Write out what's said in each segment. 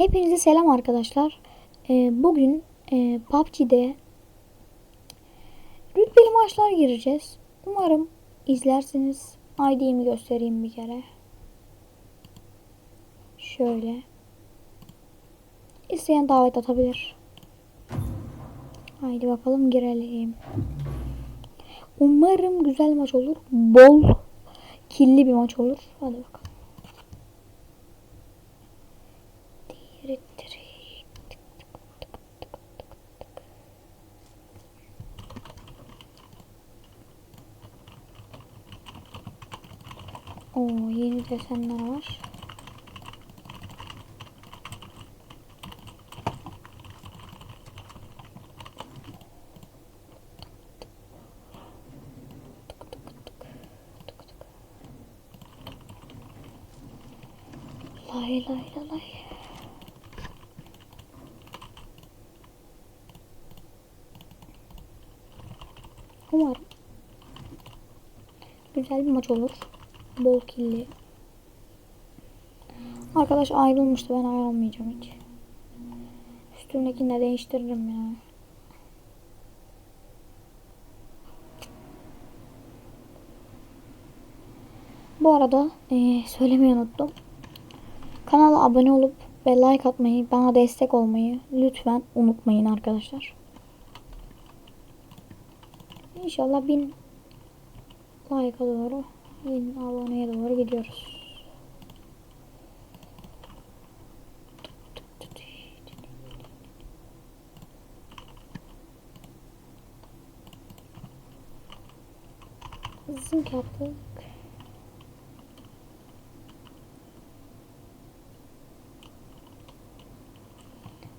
Hepinize selam arkadaşlar. Ee, bugün e, PUBG'de rütbeli maçlar gireceğiz. Umarım izlersiniz. ID'mi göstereyim bir kere. Şöyle. İsteyen davet atabilir. Haydi bakalım girelim. Umarım güzel maç olur. Bol killi bir maç olur. Hadi bakalım. Oo yeni desenler var. Lay lay lay lay. Umarım güzel bir maç olur. Bol killi. Arkadaş ayrılmıştı. Ben ayrılmayacağım hiç. Üstümdekini de değiştiririm ya. Bu arada eee söylemeyi unuttum. Kanala abone olup ve like atmayı, bana destek olmayı lütfen unutmayın arkadaşlar. İnşallah bin like'a doğru, bin aboneye doğru gidiyoruz. Zınk yaptık.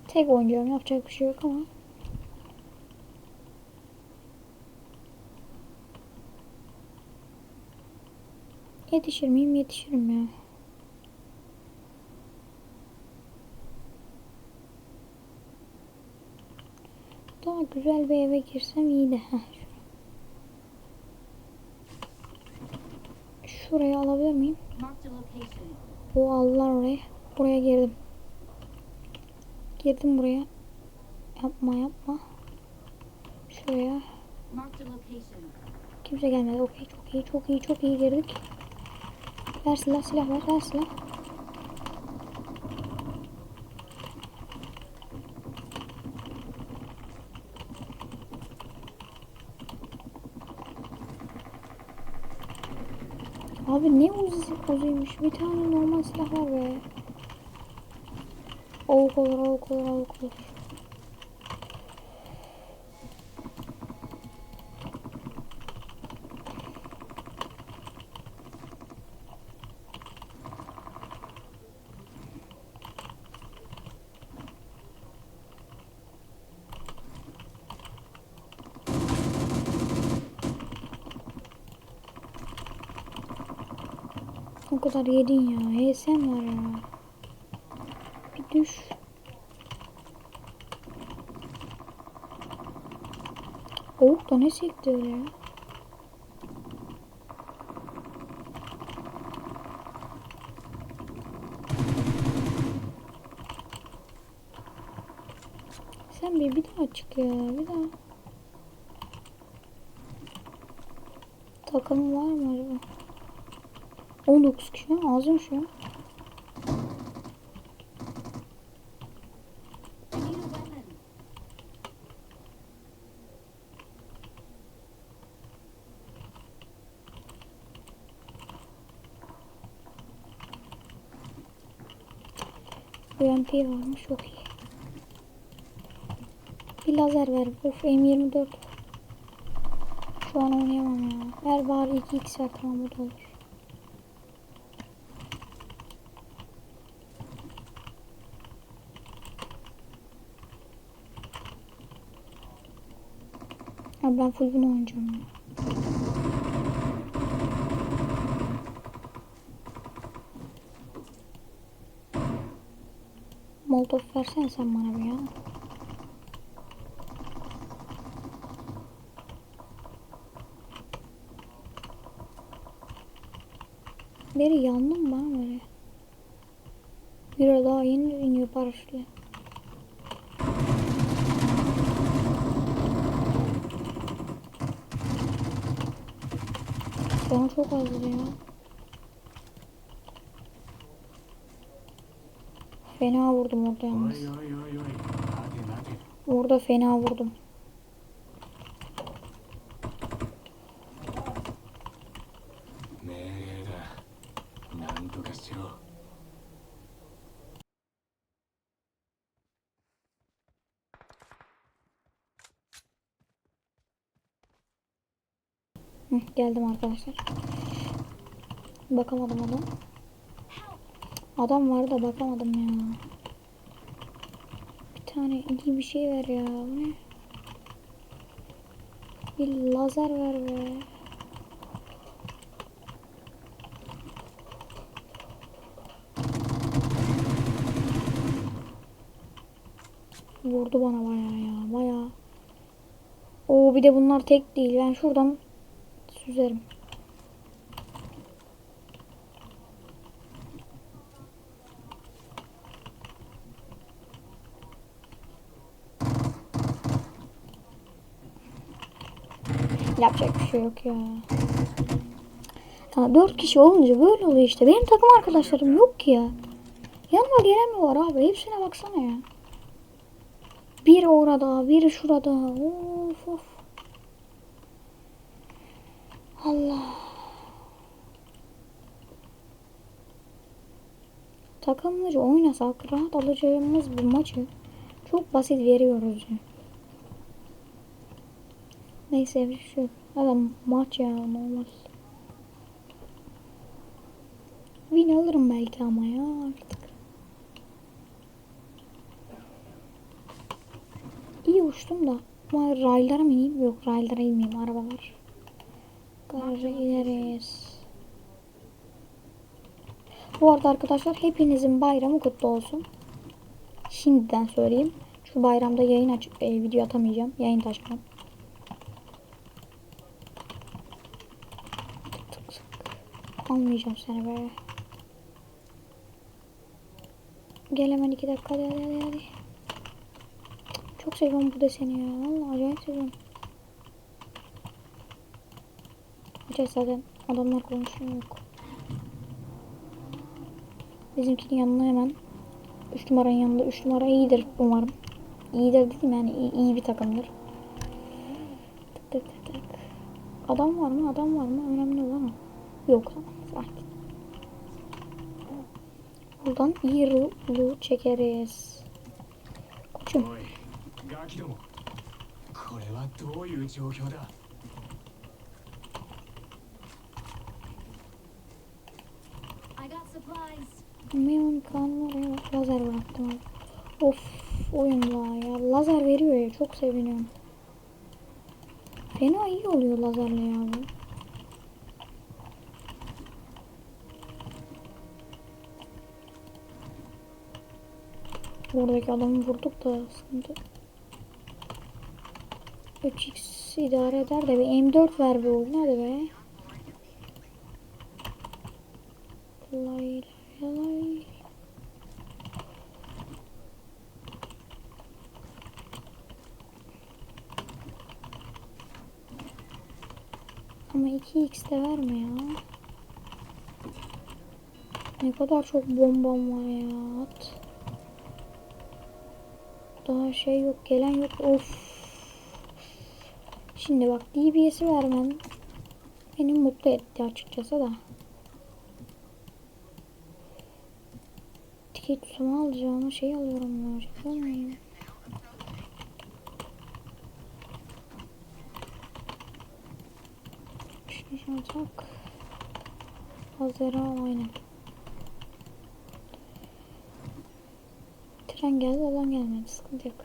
Tek oynuyorum yapacak bir şey yok ama. Yetişir miyim? Yetişirim ya. Daha güzel bir eve girsem iyi de. Heh, şuraya. Şurayı alabilir miyim? Bu aldılar oraya. Buraya girdim. Girdim buraya. Yapma yapma. Şuraya. Kimse gelmedi. Okey çok iyi çok iyi çok iyi girdik. Ver silah silah ver ver silah. Abi ne uzun uzuymuş. Bir tane normal silah var be. Avuk olur avuk olur avuk olur. O kadar yedin ya. HSM var ya. Bir düş. Oğuk da ne sekti öyle ya? Sen bir, bir daha çık ya. Bir daha. Takım var mı acaba? 19 kişi ağzım şu an. UMP varmış çok iyi. Bir lazer ver. Of M24. Şu an oynayamam ya. Ver bari 2x ver tamam bu da olur. Abi ben full bunu oynayacağım ya. Molotov versene sen bana bir ya. Biri yandı mı bana böyle? Biri daha yeni iniyor paraşütle. Can çok az ya. Fena vurdum orada yalnız. Orada fena vurdum. Geldim arkadaşlar. Bakamadım adam. Adam var da bakamadım ya. Bir tane iyi bir şey ver ya. Bir lazer ver be. Vurdu bana bayağı ya bayağı. Oo bir de bunlar tek değil. Ben şuradan süzerim. Yapacak bir şey yok ya. Ya dört kişi olunca böyle oluyor işte. Benim takım arkadaşlarım yok ki ya. Yanıma gelen mi var abi? Hepsine baksana ya. Bir orada, biri şurada. Of of. Allah. Takımları oynasak rahat alacağımız bir maçı çok basit veriyoruz. Neyse bir şey. Adam maç ya normal. Win alırım belki ama ya artık. İyi uçtum da. Ama raylara mı ineyim? Yok raylara inmeyeyim. Araba var. Garaja ineriz. Bu arada arkadaşlar hepinizin bayramı kutlu olsun. Şimdiden söyleyeyim. Şu bayramda yayın açıp e, video atamayacağım. Yayın taşmam. Almayacağım seni be. Gel hemen iki dakika hadi hadi. hadi. Çok seviyorum bu deseni ya. Vallahi acayip seviyorum. Acayip zaten adamlar konuşuyor yok. Bizimkinin yanına hemen 3 numaranın yanında 3 numara iyidir umarım. İyidir dedim yani iyi, iyi bir takımdır. Tık tık tık tık. Adam var mı? Adam var mı? Önemli olan o. Yok. Sakin. Buradan iyi loot çekeriz. Koçum. Neon kan var ya. Lazer bıraktım. Of oyunla ya. Lazer veriyor ya. Çok seviniyorum. Fena iyi oluyor lazerle ya bu. Oradaki adamı vurduk da sıkıntı. 3x idare eder de bir M4 ver be oğlum hadi be. Ama 2x de verme ya. Ne kadar çok bombam var ya. At. Daha şey yok, gelen yok. Of. Şimdi bak DBS'i vermem beni mutlu etti açıkçası da. Tiket tutma alacağıma şey alıyorum ya. Şey olmayayım. Şunu şuna tak. Hazır al aynen. Tren geldi adam gelmedi. Sıkıntı yok.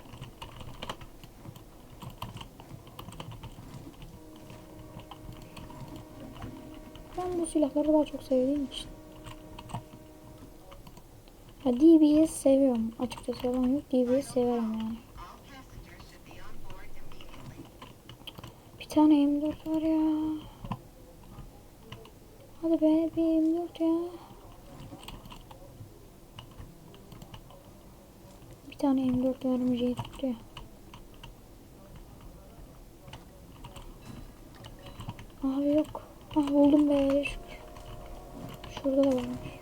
Ben bu silahları daha çok sevdiğim için. Ya DBS seviyorum. Açıkçası yalan yok. DBS severim yani. Bir tane M4 var ya. Hadi be bir M4 ya. Bir tane M4 vermeyeceği tuttu ya. Abi yok. Ah buldum be. Şurada da varmış.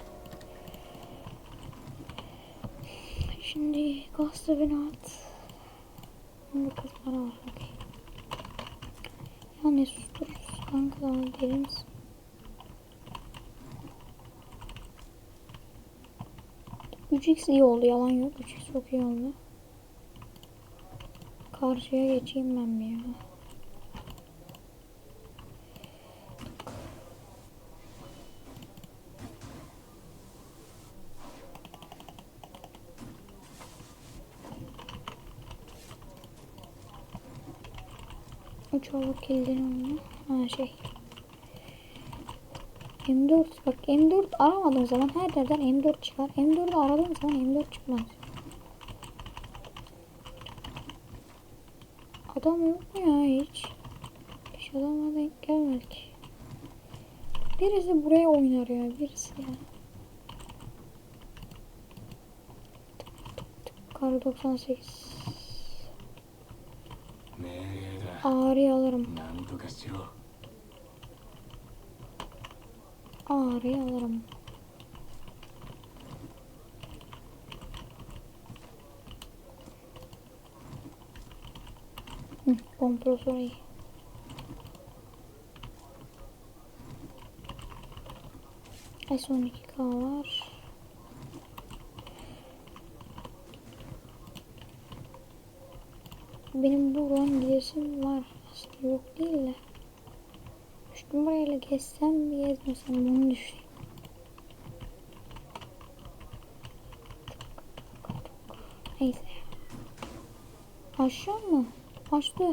Şimdi gaz da beni at. Burada kız para var. Okey. Ya ne sustururuz kanka deli misin? X iyi oldu yalan yok. 3x çok iyi oldu. Karşıya geçeyim ben bir ya. Uçağı kilidini onu. Ha şey. M4 bak M4 aramadığım zaman her yerden M4 çıkar. M4'ü aradığım zaman M4 çıkmaz. Adam yok mu ya hiç? Hiç adama denk gelmedik. Birisi buraya oynar ya birisi ya. Kar 98. Ağrıyı alırım. Ağrıyı alırım. Hı, kompresör iyi. Ay son 2K var. Benim buradan gidesim var. Aslında yok değil de. Üç numarayla gezsem mi gezmesem mi onu düşünüyorum. Neyse. Aşağı mı? Açtı.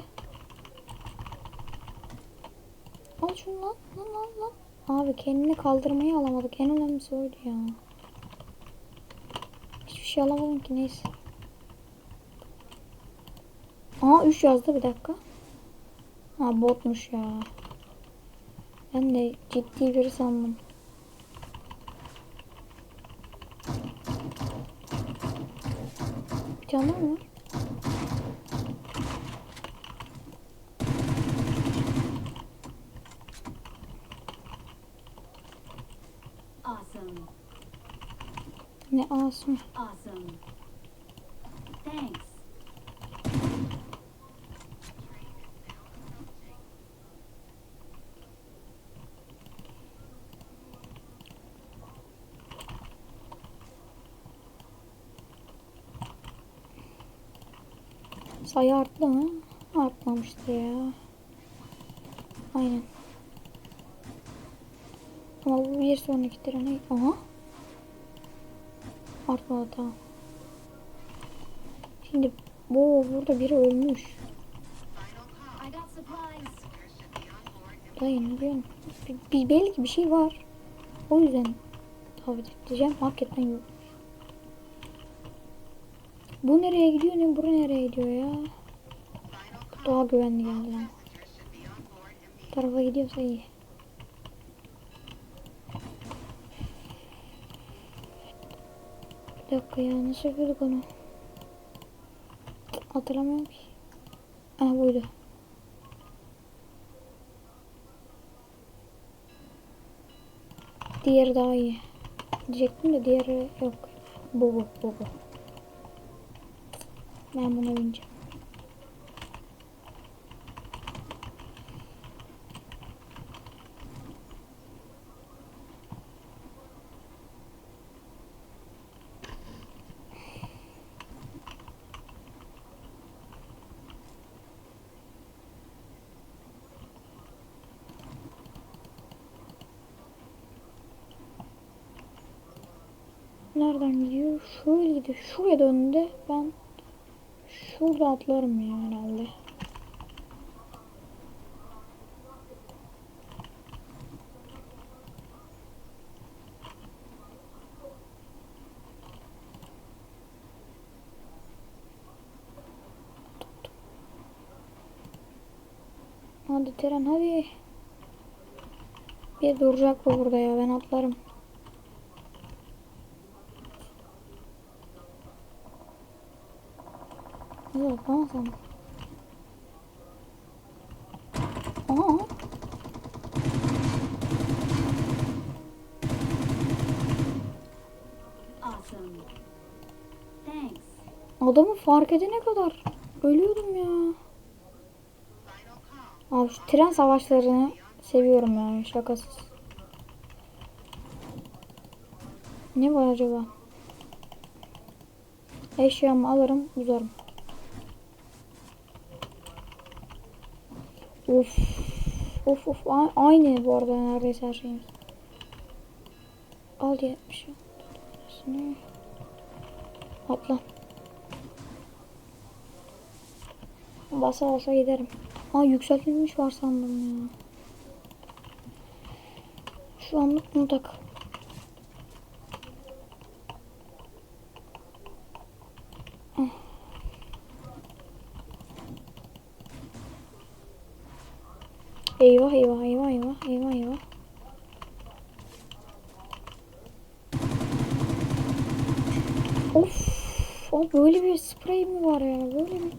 Al şunu lan. Lan lan lan. Abi kendini kaldırmayı alamadık. En önemlisi oydu ya. Hiçbir şey alamadım ki neyse. Aa 3 yazdı bir dakika. Ha botmuş ya. Ben de ciddi biri sandım. Bir tane mi? Awesome. Ne asım. Awesome. Thanks. Sayı arttı mı? Artmamıştı ya. Aynen. Ama bu bir sonraki trene... Aha. Artmadı tamam. Şimdi bu burada biri ölmüş. I got supplies. Dayı ne diyorsun? Bir, bir, belki bir şey var. O yüzden davet edeceğim. Hakikaten yok. Bu nereye gidiyor ne bu nereye gidiyor ya? Daha güvenli geldi lan. Bu tarafa gidiyorsa iyi. Bir dakika ya nasıl yapıyorduk onu? Hatırlamıyorum ki. Ah buydu. Diğeri daha iyi. Diyecektim de diğeri yok. Bu bu bu bu. Ben buna bineceğim. Nereden gidiyor? Şöyle gidiyor. Şuraya döndü. Ben şurada atlarım ya herhalde. Hadi tren hadi. Bir duracak bu burada ya ben atlarım. Yok tamam tamam. Aa. Adamı fark edene kadar ölüyordum ya. Abi şu tren savaşlarını seviyorum yani şakasız. Ne var acaba? Eşyamı alırım uzarım. Of. Of of aynı bu arada neredeyse her şeyimiz. Al 70. Şunu. Atla. Basa basa giderim. Aa yükseltilmiş var sandım ya. Şu anlık bunu tak. Eyvah eyvah eyvah eyvah eyvah eyvah. Of. O böyle bir sprey mi var ya? Böyle bir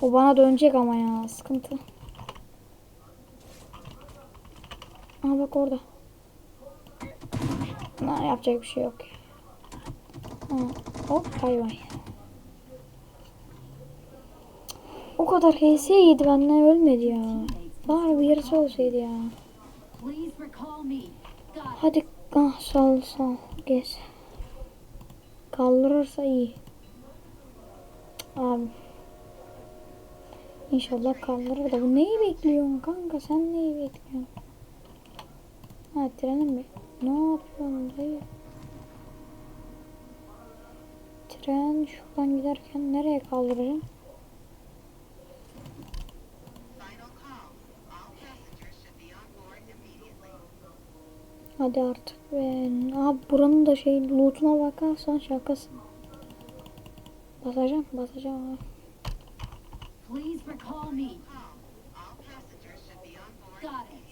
o bana dönecek ama ya sıkıntı. Aa bak orada. Ha, yapacak bir şey yok. Ha, hop bay bay. O kadar HS yedi benden ölmedi ya. Bari bir yarısı olsaydı ya. Hadi ah sağ ol. Geç. Kaldırırsa iyi. Abi. İnşallah kaldırır da bu neyi bekliyorsun kanka sen neyi bekliyorsun? Ha trenin mi? Ne yapıyorsun dayı? Tren şuradan giderken nereye kaldıracağım? Hadi artık be. Abi buranın da şey lootuna bakarsan şakasın. Basacağım basacağım. Please recall me. Got it.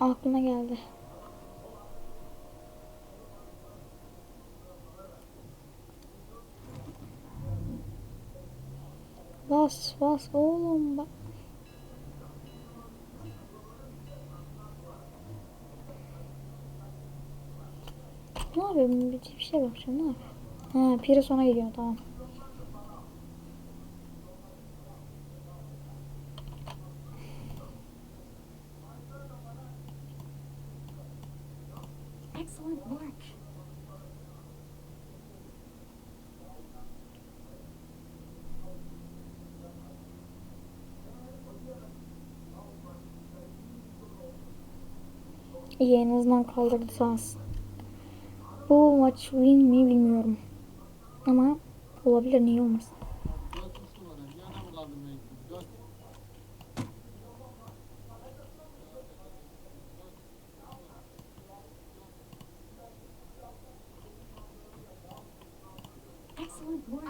Aklına geldi. Bas bas oğlum bak. Yapıyorum? Bir, bir şey bakacağım. Ne yapıyorum? Ha, piri sona gidiyor. Tamam. İyi en azından kaldırdı sağ olsun. Maç win mi bilmiyorum. Ama olabilir niye olmasın.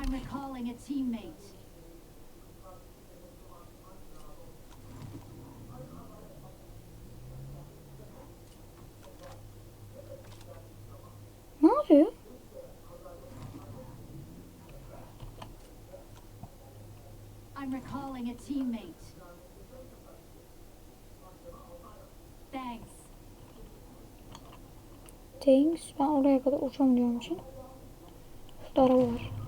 I'm recalling a teammate. Ne yapıyor? I'm recalling a teammate. Thanks. Thanks. Ben oraya kadar uçamıyorum için. Şurada araba var.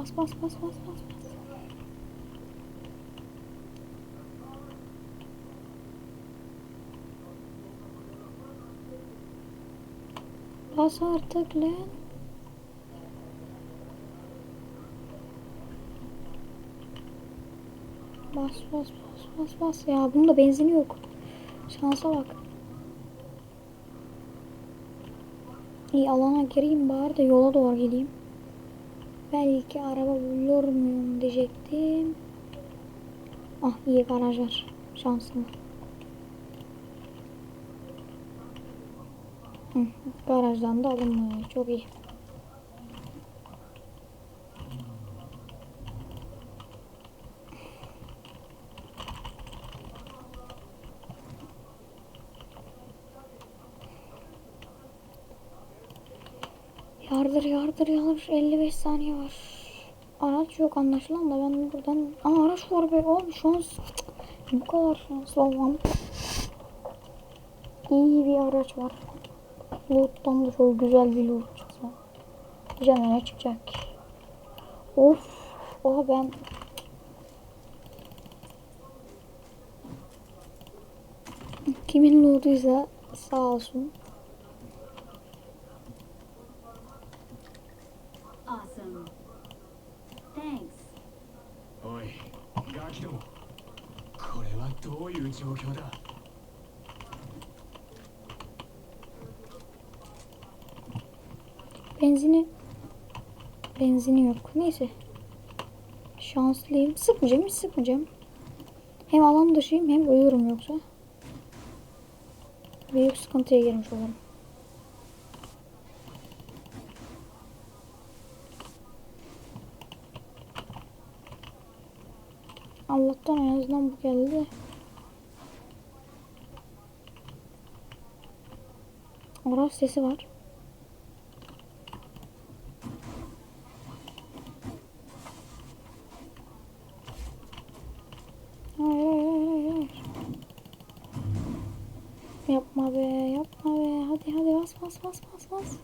Bas bas bas bas bas bas. Artık lan. Bas bas bas bas bas ya bunun da benzini yok. Şansa bak. İyi alana gireyim bari de yola doğru gideyim. Belki araba bulur muyum diyecektim. Ah iyi garaj var. Şansım. Garajdan da alınmıyor. Çok iyi. Yardır yardır yardır 55 saniye var. Araç yok anlaşılan da ben buradan ama araç var be oğlum şans bu kadar şanslı olmam. İyi bir araç var. Loot'tan da çok güzel bir loot çıksa. Ne çıkacak? Of. Oha ben Kimin loot'uysa sağ olsun. 状況だ Benzini benzini yok. Neyse. Şanslıyım. Sıkmayacağım, hiç sıkmayacağım. Hem alan dışıyım hem ölürüm yoksa. Büyük sıkıntıya girmiş olurum. Allah'tan en azından bu geldi. Araç sesi var. Hayır hayır. Yapma be yapma be. Hadi hadi bas bas bas bas bas.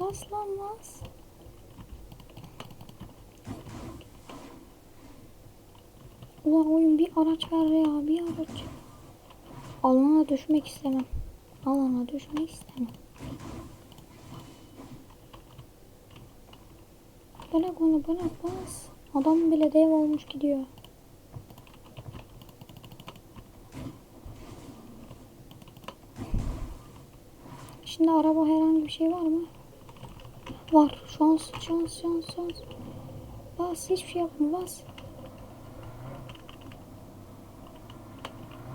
Bas lan bas. Ulan oyun bir araç ver ya bir araç. Alana düşmek istemem. Alana düşmek istemem. Bırak onu bırak bas. Adam bile dev olmuş gidiyor. Şimdi araba herhangi bir şey var mı? Var. Şans, şans, şans, şans. Bas, hiçbir şey yapma, bas.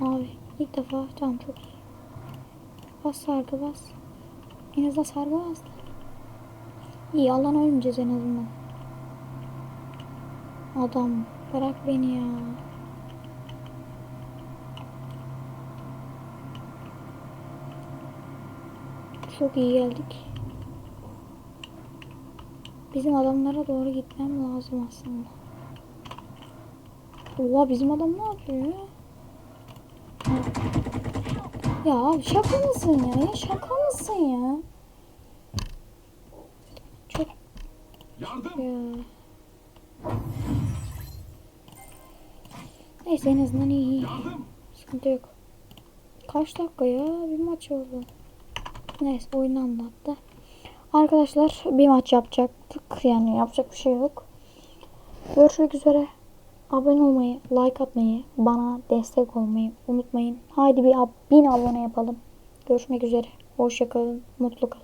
Abi, ilk defa tamam çok. Bas sargı bas. En azından sargı. İyi alan ölmeyeceğiz en azından. Adam bırak beni ya. Çok iyi geldik. Bizim adamlara doğru gitmem lazım aslında. Oha bizim adam ne yapıyor ya? Abi şaka mısın ya? Ya şaka mısın ya? Çok yardım ya. Neyse en azından iyi. yardım Sıkıntı yok. Kaç dakika ya? Bir maç oldu. Neyse oyunu anlattı. Arkadaşlar bir maç yapacaktık. Yani yapacak bir şey yok. Görüşmek üzere. Abone olmayı, like atmayı, bana destek olmayı unutmayın. Haydi bir ab- bin abone yapalım. Görüşmek üzere. Hoşçakalın. Mutlu kalın.